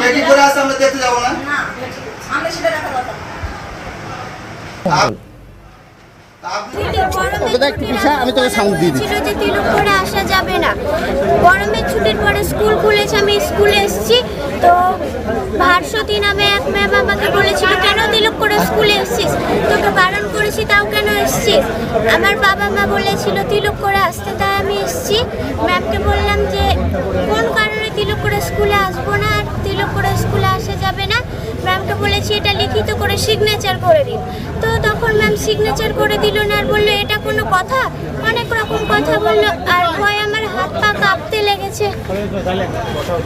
কে করে আমি তোকে সাউন্ড দিয়ে দিচ্ছি। যে তিলক করে আসা যাবে না। গরমের ছুটির পরে স্কুল খুলেছে আমি স্কুলে এসেছি। তো ভারসতী নামে এক ম্যাম আমাকে বলেছিল কেন তিলক করে স্কুলে এসেছিস? করেছি তাও কেন এসেছিস আমার বাবা মা বলেছিল তিলক করে আসতে। তাই আমি এসেছি। ম্যামকে বললাম যে কোন কারণে তিলক করে স্কুলে আসব না? আর তিলক করে স্কুলে আসা যাবে না? ম্যামকে বলেছি এটা লিখিত করে সিগনেচার করে দিন। তো তখন ম্যাম সিগনেচার করে দিল না আর বলল এটা কোনো কথা? অনেক রকম কথা বলল আর ভয় আমার হাত পা কাঁপতে লেগেছে।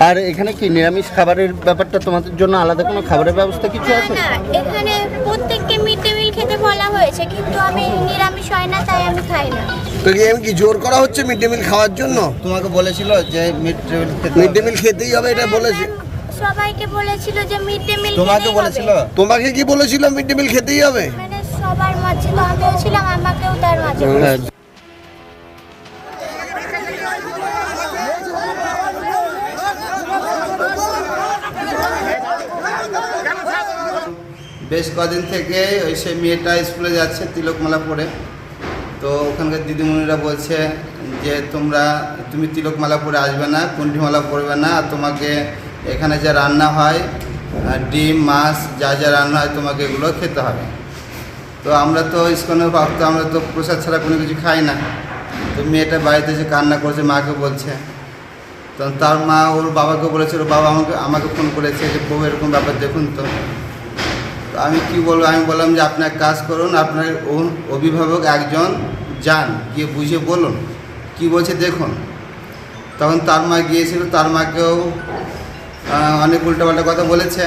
আর এখানে কি নিরামিষ খাবারের ব্যাপারটা তোমাদের জন্য আলাদা কোনো খাবারের ব্যবস্থা কিছু আছে? না এখানে প্রত্যেককে মিড ডে খেতে বলা হয়েছে কিন্তু আমি নিরামিষ হয় না তাই আমি খাই না। তো কি কি জোর করা হচ্ছে মিড ডে মিল খাওয়ার জন্য? তোমাকে বলেছিল যে মিড ডে মিল খেতে মিড ডে মিল খেতেই হবে এটা বলেছে। সবাইকে বলেছিল যে মিড ডে মিল তোমাকে বলেছিল? তোমাকে কি বলেছিল মিড ডে মিল খেতেই হবে? মানে সবার মাঝে তো আমিও ছিলাম আমাকেও তার মাঝে হ্যাঁ, বেশ কদিন থেকে ওই সে মেয়েটা স্কুলে যাচ্ছে তিলকমালা পরে তো ওখানকার দিদিমণিরা বলছে যে, তোমরা, তুমি তিলকমালা পরে আসবে না, কুণ্ঠিমালা পরবে না, আর তোমাকে এখানে যা রান্না হয় ডিম, মাছ, যা যা রান্না হয়, তোমাকে এগুলো খেতে হবে। তো আমরা তো ইস্কনের ভক্ত আমরা তো প্রসাদ ছাড়া কোনো কিছু খাই না। তো মেয়েটা বাড়িতে এসে কান্না করছে, মাকে বলছে। তো তার মা ওর বাবাকে বলেছে, ওর বাবা আমাকে আমাকে ফোন করেছে যে, বউ, এরকম ব্যাপার দেখুন তো। আমি কি বলব? আমি বললাম যে আপনার কাজ করুন, আপনার অভিভাবক একজন যান, গিয়ে বুঝে বলুন। কি বলছে দেখুন। তখন তার মা গিয়েছিল, তার মাকেও অনেক উল্টোপাল্টা কথা বলেছে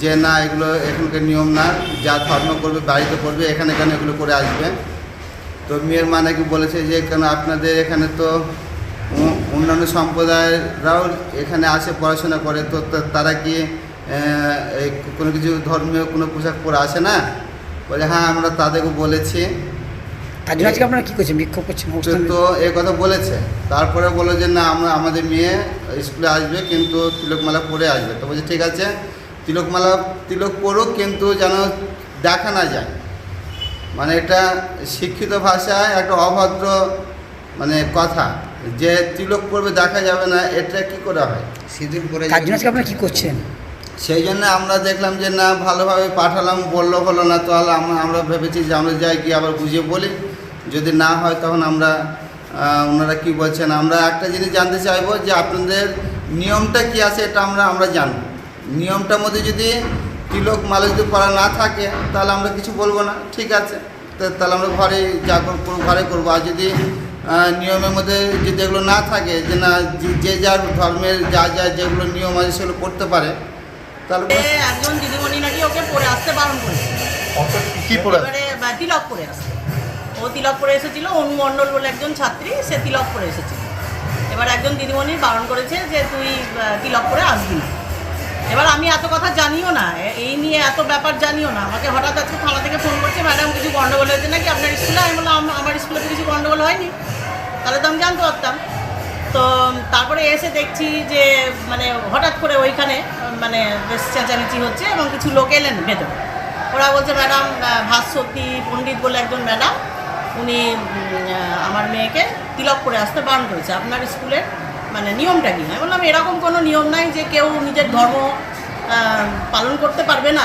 যে, না, এগুলো এখানকার নিয়ম না। যা ধর্ম করবে, বাড়িতে করবে, এখানে এখানে এগুলো করে আসবে। তো মেয়ের মা নাকি বলেছে যে, কেন আপনাদের এখানে তো অন্যান্য সম্প্রদায়েরাও এখানে আসে, পড়াশোনা করে। তো তারা কি কোনো কিছু ধর্মীয় কোনো পোশাক পরে আসে না? বলে হ্যাঁ আমরা তাদেরকে বলেছি। তার জন্য আজকে আপনারা কি করছেন? বিক্ষোভ করছেন তো অবস্থান তো এ কথা বলেছে। তারপরে বলল যে না আমরা আমাদের মেয়ে স্কুলে আসবে কিন্তু তিলকমালা পরে আসবে। তো বলছে ঠিক আছে তিলকমালা তিলক পড়ুক কিন্তু যেন দেখা না যায়। মানে এটা শিক্ষিত ভাষায় একটা অভদ্র মানে কথা। যে তিলক পড়বে দেখা যাবে না এটা কি করে হয়? সিঁদুর পরে তার জন্য আজকে আপনারা কি করছেন? সেই জন্য আমরা দেখলাম যে, না, ভালোভাবে পাঠালাম, বলল, হলো না তাহলে আমরা ভেবেছি যে আমরা যাই গিয়ে আবার বুঝিয়ে বলি। যদি না হয়, তখন আমরা ওনারা কি বলছেন, আমরা একটা জিনিস জানতে চাইব যে, আপনাদের নিয়মটা কি আছে, এটা আমরা আমরা জানব। নিয়মটার মধ্যে যদি তিলক মালা যদি করা না থাকে, তাহলে আমরা কিছু বলব না, ঠিক আছে? তা- তাহলে আমরা ঘরে যা করব, ঘরে করব। আর যদি নিয়মের মধ্যে যদি এগুলো না থাকে, যে না যে যার ধর্মের যা যা যেগুলো নিয়ম আছে, সেগুলো করতে পারে তাহলে একজন দিদিমণি নাকি ওকে পরে আসতে বারণ করেছে। কি তিলক পরে আসতে ও তিলক পরে এসেছিল অনুমণ্ডল বলে একজন ছাত্রী সে তিলক পরে এসেছিল। এবার একজন দিদিমণি বারণ করেছে যে তুই তিলক পরে আসবি না। এবার আমি এত কথা জানিও না এই নিয়ে এত ব্যাপার জানিও না। আমাকে হঠাৎ আজকে থানা থেকে ফোন করছে ম্যাডাম কিছু গন্ডগোল হয়েছে নাকি? আপনার স্কুলে? আমি বললাম আমার স্কুলে তো কিছু গন্ডগোল হয়নি। তাহলে তো আমি জানতে পারতাম। তো তারপরে এসে দেখছি যে মানে হঠাৎ করে ওইখানে মানে বেশ চেঁচামেচি হচ্ছে এবং কিছু লোক এলেন ভেতরে। ওরা বলছে, ম্যাডাম ভাস্বতী পণ্ডিত বলে একজন ম্যাডাম, উনি আমার মেয়েকে তিলক করে আসতে বারণ করেছে। আপনার স্কুলের মানে নিয়মটা কি? আমি বললাম, এরকম কোনো নিয়ম নাই যে কেউ নিজের ধর্ম পালন করতে পারবে না।